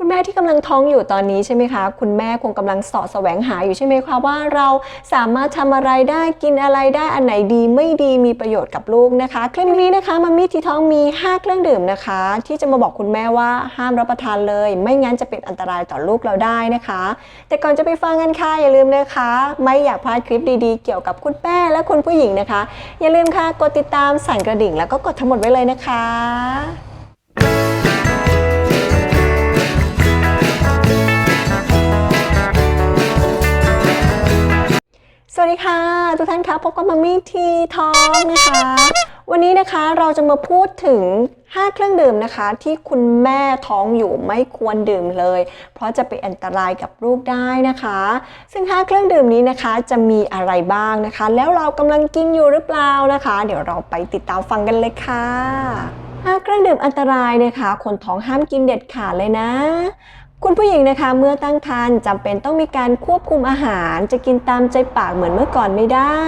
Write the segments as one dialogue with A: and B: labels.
A: คุณแม่ที่กำลังท้องอยู่ตอนนี้ใช่ไหมคะ คุณแม่คงกำลังสาะแสวงหาอยู่ใช่ไหมคะว่าเราสามารถทำอะไรได้กินอะไรได้อันไหนดีไม่ดีมีประโยชน์กับลูกนะคะ คลิปนี้นะคะมัมมี่ที่ท้องมี 5 เครื่องดื่มนะคะ ที่จะมาบอกคุณแม่ว่าห้ามรับประทานเลย ไม่งั้นจะเป็นอันตรายต่อลูกเราได้นะคะ แต่ก่อนจะไปฟังกันค่ะอย่าลืมนะคะ ไม่อยากพลาดคลิปดีๆ เกี่ยวกับคุณแม่และคุณผู้หญิงนะคะ อย่าลืมค่ะกดติดตามสั่นกระดิ่ง แล้วก็กดทั้งหมดไว้เลยนะคะ สวัสดีค่ะ ทุกท่านคะพบกับมัมมี่ทีทองนะคะ วันนี้นะคะเราจะมาพูดถึง 5 เครื่องดื่มนะคะ ที่คุณแม่ท้องอยู่ไม่ควรดื่มเลย เพราะจะเป็นอันตรายกับลูกได้นะคะ ซึ่ง 5 เครื่องดื่มนี้นะคะจะมีอะไรบ้างนะคะ แล้วเรากำลังกินอยู่หรือเปล่านะคะ เดี๋ยวเราไปติดตามฟังกันเลยค่ะ5เครื่องดื่มอันตรายนะคะคนท้องห้ามกินเด็ดขาดเลยนะ คุณผู้หญิงนะคะเมื่อตั้งครรภ์จำเป็นต้องมีการควบคุมอาหาร จะกินตามใจปากเหมือนเมื่อก่อนไม่ได้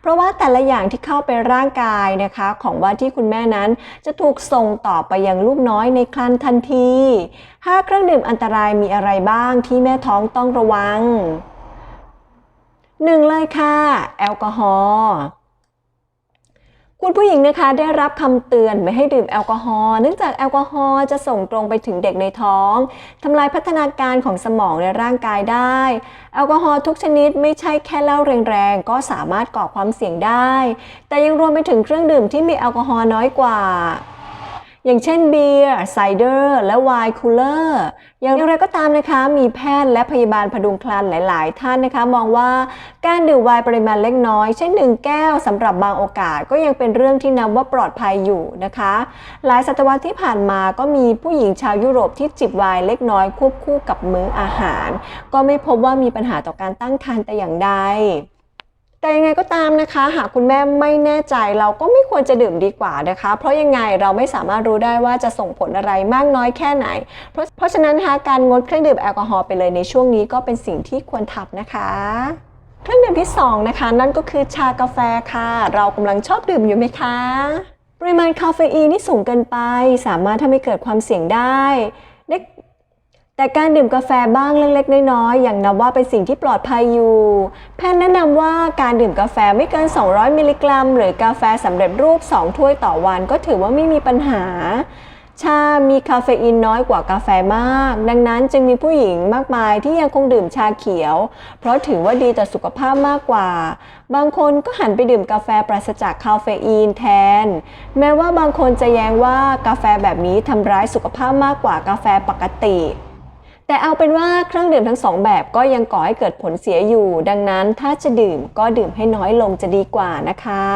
A: เพราะว่าแต่ละอย่างที่เข้าไปร่างกายนะคะ ของว่าที่คุณแม่นั้นจะถูกส่งต่อไปยังลูกน้อยในครรภ์ทันที 5 เครื่องดื่มอันตรายมีอะไรบ้างที่แม่ท้องต้องระวัง 1 เลยค่ะ แอลกอฮอล์ คุณผู้หญิงนะคะได้รับคำเตือนไม่ให้ดื่มแอลกอฮอล์เนื่องจากแอลกอฮอล์จะส่งตรงไปถึงเด็กในท้องทำลายพัฒนาการของสมองในร่างกายได้ แอลกอฮอล์ทุกชนิดไม่ใช่แค่เหล้าแรงๆ ก็สามารถก่อความเสี่ยงได้ แต่ยังรวมไปถึงเครื่องดื่มที่มีแอลกอฮอล์น้อยกว่า อย่างเช่นเบียร์ไซเดอร์และไวน์คูลเลอร์อย่างไรก็ตามนะคะมีแพทย์และพยาบาลพดุงคลันหลาย ๆ ท่านนะคะ มองว่าการดื่มไวน์ปริมาณเล็กน้อย เช่นหนึ่งแก้วสำหรับบางโอกาสก็ยังเป็นเรื่องที่นับว่าปลอดภัยอยู่นะคะ หลายศตวรรษที่ผ่านมาก็มีผู้หญิงชาวยุโรปที่จิบไวน์เล็กน้อยควบคู่กับมื้ออาหาร ก็ไม่พบว่ามีปัญหาต่อการตั้งครรภ์แต่อย่างใด แต่ยังไงก็ตามนะคะ หากคุณแม่ไม่แน่ใจเราก็ไม่ควรจะดื่มดีกว่านะคะ เพราะยังไงเราไม่สามารถรู้ได้ว่าจะส่งผลอะไรมากน้อยแค่ไหน เพราะเพราะฉะนั้นนะคะการงดเครื่องดื่มแอลกอฮอล์ไปเลยในช่วงนี้ก็เป็นสิ่งที่ควรทำนะคะเครื่องดื่มที่สองนะคะ นั่นก็คือชากาแฟค่ะ เรากำลังชอบดื่มอยู่ไหมคะ ปริมาณคาเฟอีนที่สูงเกินไป สามารถทำให้เกิดความเสี่ยงได้เด็ก แต่การดื่มกาแฟบ้างเล็กๆ น้อยๆ อย่างนับว่าเป็นสิ่งที่ปลอดภัยอยู่ แพทย์แนะนำว่าการดื่มกาแฟไม่เกิน 200 มิลลิกรัม หรือกาแฟสำเร็จรูป 2 ถ้วยต่อวันก็ถือว่าไม่มีปัญหา ชา มีคาเฟอีนน้อยกว่ากาแฟมาก ดังนั้นจึงมีผู้หญิงมากมายที่ยังคงดื่มชาเขียว เพราะถือว่าดีต่อสุขภาพมากกว่า บางคนก็หันไปดื่มกาแฟปราศจากคาเฟอีนแทน แม้ว่าบางคนจะแย้งว่ากาแฟแบบนี้ทำร้ายสุขภาพมากกว่ากาแฟปกติ แต่เอาเป็นว่าเครื่องดื่มทั้งสองแบบก็ยังก่อให้เกิดผลเสียอยู่ ดังนั้นถ้าจะดื่มก็ดื่มให้น้อยลงจะดีกว่านะคะ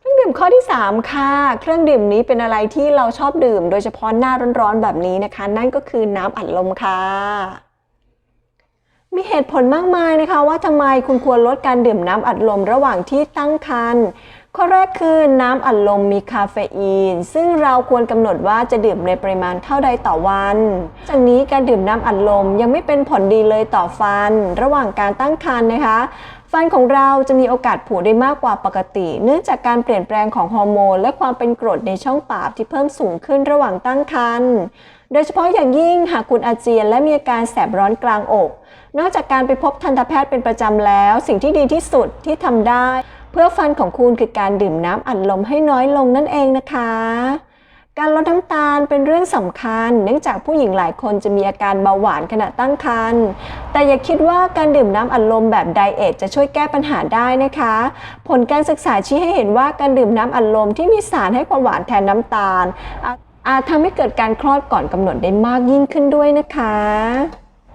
A: เครื่องดื่มข้อที่ 3 ค่ะ เครื่องดื่มนี้เป็นอะไรที่เราชอบดื่ม โดยเฉพาะหน้าร้อนๆแบบนี้นะคะ นั่นก็คือน้ำอัดลมค่ะมีเหตุผลมากมายนะคะว่าทำไมคุณควรลดการดื่มน้ำอัดลมระหว่างที่ตั้งครรภ์ ข้อแรกคือน้ำอัดลมมีคาเฟอีน ซึ่งเราควรกำหนดว่าจะดื่มในปริมาณเท่าใดต่อวัน จากนี้การดื่มน้ำอัดลมยังไม่เป็นผลดีเลยต่อฟัน ระหว่างการตั้งครรภ์นะคะ ฟันของเราจะมีโอกาสผุได้มากกว่าปกติ เนื่องจากการเปลี่ยนแปลงของฮอร์โมน และความเป็นกรดในช่องปากที่เพิ่มสูงขึ้นระหว่างตั้งครรภ์โดยเฉพาะอย่างยิ่งหากคุณอาเจียนและมีอาการแสบร้อนกลางอก นอกจากการไปพบทันตแพทย์เป็นประจำแล้ว สิ่งที่ดีที่สุดที่ทำได้ เพื่อฟันของคุณคือการดื่มน้ำอัดลมให้น้อยลงนั่นเองนะคะ การลดน้ำตาลเป็นเรื่องสำคัญ เนื่องจากผู้หญิงหลายคนจะมีอาการเบาหวานขณะตั้งครรภ์แต่อย่าคิดว่าการดื่มน้ำอัดลมแบบไดเอทจะช่วยแก้ปัญหาได้นะคะ ผลการศึกษาชี้ให้เห็นว่าการดื่มน้ำอัดลมที่มีสารให้ความหวานแทนน้ำตาล อาจทำให้เกิดการคลอดก่อนกำหนดได้มากยิ่งขึ้นด้วยนะคะ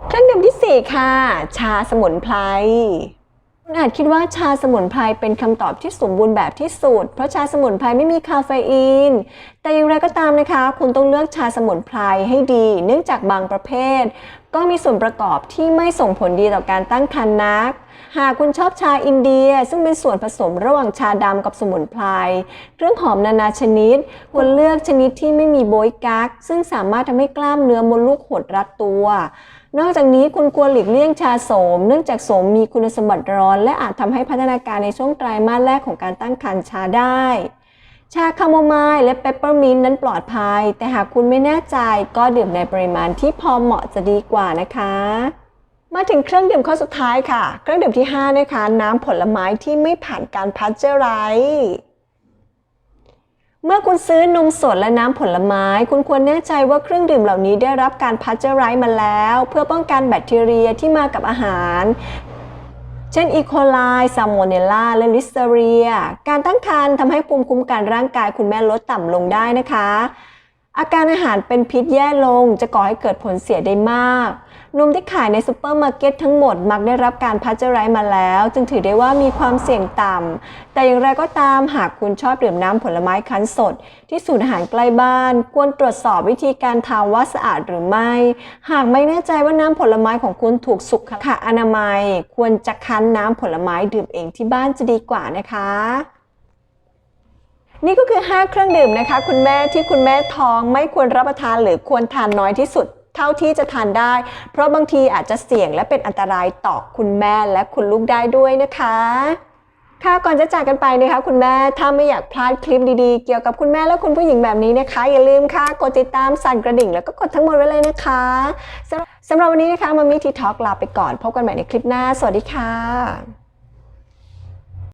A: เครื่องดื่มที่ 4 ค่ะ ชาสมุนไพร คุณอาจคิดว่าชาสมุนไพรเป็นคำตอบที่สมบูรณ์แบบที่สุด เพราะชาสมุนไพรไม่มีคาเฟอีน แต่อย่างไรก็ตามนะคะ คุณต้องเลือกชาสมุนไพรให้ดี เนื่องจากบางประเภท ก็มีส่วนประกอบที่ไม่ส่งผลดีต่อการตั้งครรภ์นัก หากคุณชอบชาอินเดีย ซึ่งเป็นส่วนผสมระหว่างชาดำกับสมุนไพรเครื่องหอมนานาชนิด ควรเลือกชนิดที่ไม่มีโบยกักซึ่งสามารถทำให้กล้ามเนื้อมดลูกหดรัดตัว นอกจากนี้คุณควรหลีกเลี่ยงชาโสม เนื่องจากโสมมีคุณสมบัติร้อน และอาจทำให้พัฒนาการในช่วงไตรมาสแรกของการตั้งครรภ์ช้าได้ ชาคาโมไมล์และเปปเปอร์มินต์นั้นปลอดภัย แต่หากคุณไม่แน่ใจก็ดื่มในปริมาณที่พอเหมาะจะดีกว่านะคะ มาถึงเครื่องดื่มข้อสุดท้ายค่ะ เครื่องดื่มที่5นะคะน้ำผลไม้ที่ไม่ผ่านการพัชเจอร์ไรส์ เมื่อคุณซื้อนมสดและน้ำผลไม้ คุณควรแน่ใจว่าเครื่องดื่มเหล่านี้ได้รับการพัชเจอร์ไรส์มาแล้ว เพื่อป้องกันแบคทีเรียที่มากับอาหาร เช่นอีโคไลซาโมเนลลาและลิสเตอเรีย การตั้งครรภ์ทำให้ภูมิคุ้มกันร่างกายคุณแม่ลดต่ำลงได้นะคะ อาการอาหารเป็นพิษแย่ลงจะก่อให้เกิดผลเสียได้มาก นมที่ขายในซูเปอร์มาร์เก็ตทั้งหมดมักได้รับการพัชไรมาแล้ว จึงถือได้ว่ามีความเสี่ยงต่ำ แต่อย่างไรก็ตามหากคุณชอบดื่มน้ำผลไม้คั้นสด ที่ศูนย์อาหารใกล้บ้าน ควรตรวจสอบวิธีการทำว่าสะอาดหรือไม่ หากไม่แน่ใจว่าน้ำผลไม้ของคุณถูกสุขอนามัย ควรจะคั้นน้ำผลไม้ดื่มเองที่บ้านจะดีกว่านะคะ นี่ก็คือ 5 เครื่องดื่มนะคะ คุณแม่ที่คุณแม่ท้องไม่ควรรับประทานหรือควรทานน้อยที่สุดเท่าที่จะทานได้ เพราะบางทีอาจจะเสี่ยงและเป็นอันตรายต่อคุณแม่และคุณลูกได้ด้วยนะคะค่ะก่อนจะจากกันไปนะคะคุณแม่ถ้าไม่อยากพลาดคลิปดีๆ เกี่ยวกับคุณแม่และคุณผู้หญิงแบบนี้นะคะ อย่าลืมค่ะกดติดตามสั่นกระดิ่ง แล้วก็กดทั้งหมดไว้เลยนะคะสำหรับวันนี้นะคะมามีทีทอล์กลาไปก่อน พบกันใหม่ในคลิปหน้า สวัสดีค่ะ